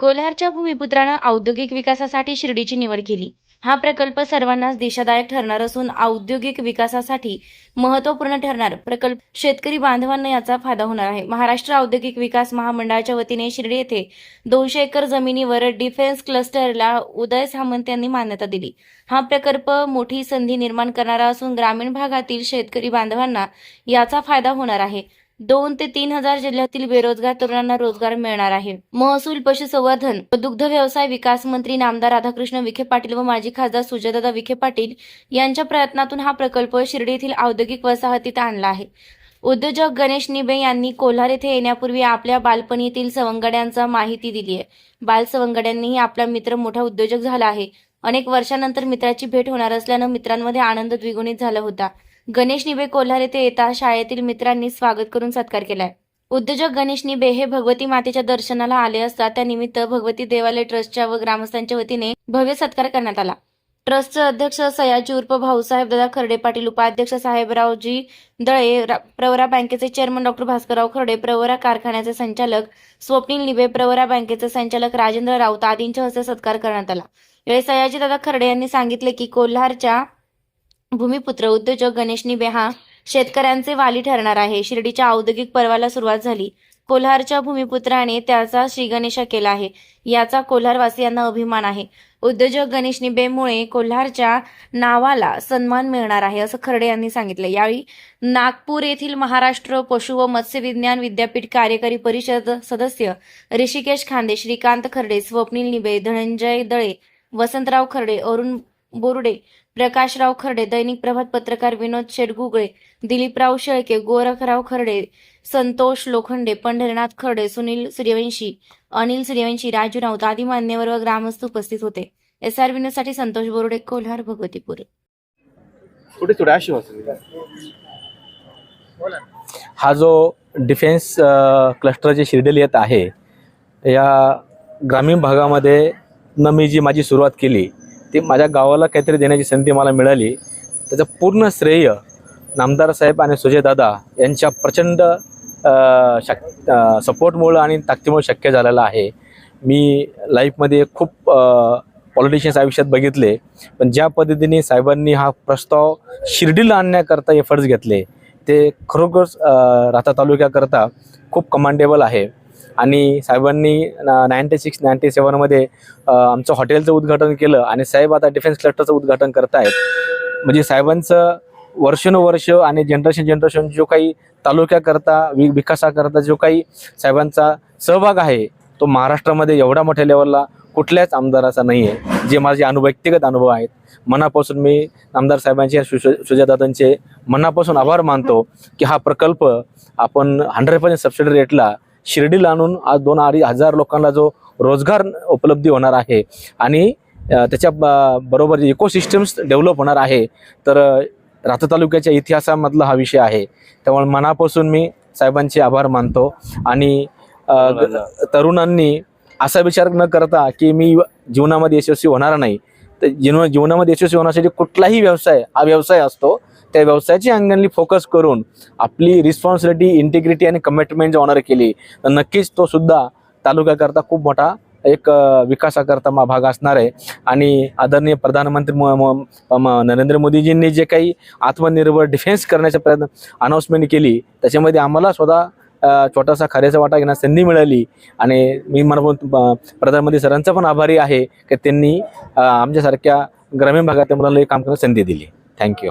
कोल्हारच्या भूमिपुत्रानं औद्योगिक विकासासाठी शिर्डीची निवड केली. हा प्रकल्प सर्वांनाच दिशादायक ठरणार असून औद्योगिक विकासासाठी महत्त्वपूर्ण ठरणार प्रकल्प. शेतकरी बांधवांना याचा फायदा होणार आहे. महाराष्ट्र औद्योगिक विकास महामंडळाच्या वतीने शिर्डी येथे दोनशे एकर जमिनीवर डिफेन्स क्लस्टरला उदय सामंत यांनी मान्यता दिली. हा प्रकल्प मोठी संधी निर्माण करणारा असून ग्रामीण भागातील शेतकरी बांधवांना याचा फायदा होणार आहे. दोन ते तीन हजार जिल्ह्यातील बेरोजगार तरुणांना रोजगार मिळणार आहे. महसूल पशुसंवर्धन व दुग्ध व्यवसाय विकास मंत्री नामदार राधाकृष्ण विखे पाटील व माजी खासदार सुजयदादा विखे पाटील यांच्या प्रयत्नातून हा प्रकल्प शिर्डी येथील औद्योगिक वसाहतीत आणला आहे. उद्योजक गणेश निबे यांनी कोल्हार येथे येण्यापूर्वी आपल्या बालपणीतील सवंगड्यांचा माहिती दिली आहे. बाल सवंगड्यांनीही आपला मित्र मोठा उद्योजक झाला आहे. अनेक वर्षानंतर मित्राची भेट होणार असल्यानं मित्रांमध्ये आनंद द्विगुणित झाला होता. गणेश निबे कोल्हार येथे येता शाळेतील मित्रांनी स्वागत करून सत्कार केलाय. उद्योजक गणेश निबे हे भगवती मातेच्या दर्शनाला आले असता त्यानिमित्त भगवती देवालय ट्रस्टच्या व ग्रामस्थांच्या वतीने भव्य सत्कार करण्यात आला. ट्रस्टचे अध्यक्ष सयाजी उर्फ भाऊसाहेब दादा खर्डे पाटील उपाध्यक्ष साहेबरावजी दळे प्रवरा बँकेचे चेअरमन डॉक्टर भास्करराव खर्डे प्रवरा कारखान्याचे संचालक स्वप्नील निबे प्रवरा बँकेचे संचालक राजेंद्र राऊत आदींच्या हस्ते सत्कार करण्यात आला. यावेळी सयाजी दादा खर्डे यांनी सांगितले की कोल्हारच्या भूमिपुत्र उद्योजक गणेश निबे हा शेतकऱ्यांचे वाली ठरणार आहे. शिर्डीच्या औद्योगिक पर्वाला सुरुवात झाली. कोल्हारच्या भूमिपुत्राने त्याचा श्रीगणेशा केला आहे. याचा कोल्हारवासियांना अभिमान आहे. उद्योजक गणेश निबेमुळे कोल्हारच्या नावाला सन्मान मिळणार आहे असं खर्डे यांनी सांगितलं. यावेळी नागपूर येथील महाराष्ट्र पशु व मत्स्य विज्ञान विद्यापीठ कार्यकारी परिषद सदस्य ऋषिकेश खांदे श्रीकांत खर्डे स्वप्नील निबे धनंजय दळे वसंतराव खर्डे अरुण बोरुडे प्रकाशराव खर्डे दैनिक प्रभात पत्रकार विनोद शेटगुगळे दिलीपराव शेळके गोरखराव खर्डे संतोष लोखंडे पंढरीनाथ खर्डे सुनील सूर्यवंशी अनिल सूर्यवंशी राजू राऊत आदी मान्यवर व ग्रामस्थ उपस्थित होते. एस आरसाठी संतोष बोरुडे कोल्हार भगवतीपूर. थोडी थोडी अशी होती हा जो डिफेन्स क्लस्टर जे शिर्डीला येत आहे या ग्रामीण भागामध्ये न मी जी माझी सुरुवात केली. ती माझ्या गावाला काहीतरी देण्याची संधी मला मिळाली. त्याचं पूर्ण श्रेय नामदार साहेब आणि सुजय दादा यांच्या प्रचंड शक सपोर्टमुळं आणि ताकदीमुळे शक्य झालेलं आहे. मी लाईफमध्ये खूप पॉलिटिशियन्स आयुष्यात बघितले पण ज्या पद्धतीने साहेबांनी हा प्रस्ताव शिर्डीला आणण्याकरता एफर्ट्स घेतले ते खरोखरच राहता तालुक्याकरता खूप कमांडेबल आहे. आणि साहेबांनी नाईन्टी सिक्स नाईन्टी सेवनमध्ये आमचं हॉटेलचं उद्घाटन केलं आणि साहेब आता डिफेन्स क्लस्टरचं उद्घाटन करतायत. म्हणजे साहेबांचं वर्षानुवर्ष आणि जनरेशन जनरेशन जो काही तालुक्याकरता वि विकासाकरता जो काही साहेबांचा सहभाग आहे तो महाराष्ट्रामध्ये एवढा मोठ्या लेवलला कुठल्याच आमदाराचा नाही आहे जे माझे अनुभव व्यक्तिगत अनुभव आहेत मनापासून मी आमदार साहेबांचे सुश- मनापासून आभार मानतो की हा प्रकल्प आपण हंड्रेड पर्सेंट सबसिडी रेटला शिर्डीला आणून आज दोन अडीच हजार लोकांना जो रोजगार उपलब्धी होणार आहे आणि त्याच्या बरोबर इकोसिस्टम्स डेव्हलप होणार आहे तर अ, राहता तालुक्याच्या इतिहासामधला हा विषय आहे. त्यामुळे मनापासून मी साहेबांचे आभार मानतो आणि तरुणांनी असा विचार न करता की मी जीवनामध्ये यशस्वी होणार नाही. तर जीवन जीवनामध्ये यशस्वी होण्यासाठी कुठलाही व्यवसाय हा व्यवसाय असतो. त्या व्यवसायाची अंगणली फोकस करून आपली रिस्पॉन्सिबिलिटी इंटिग्रिटी आणि कमिटमेंट जर ऑनर केली तर नक्कीच तो सुद्धा तालुक्याकरता खूप मोठा एक विकासाकरता मा भाग असणार आहे. आणि आदरणीय प्रधानमंत्री म- नरेंद्र मोदीजींनी जे काही आत्मनिर्भर डिफेन्स करण्याचा प्रयत्न अनाऊन्समेंट केली त्याच्यामध्ये आम्हाला स्वतः छोटासा खऱ्याचा वाटा घेण्यास संधी मिळाली. आणि मी मला प्रधानमंत्री सरांचा पण आभारी आहे की त्यांनी आमच्यासारख्या ग्रामीण भागातल्या मुलांना काम करण्यास संधी दिली. थँक्यू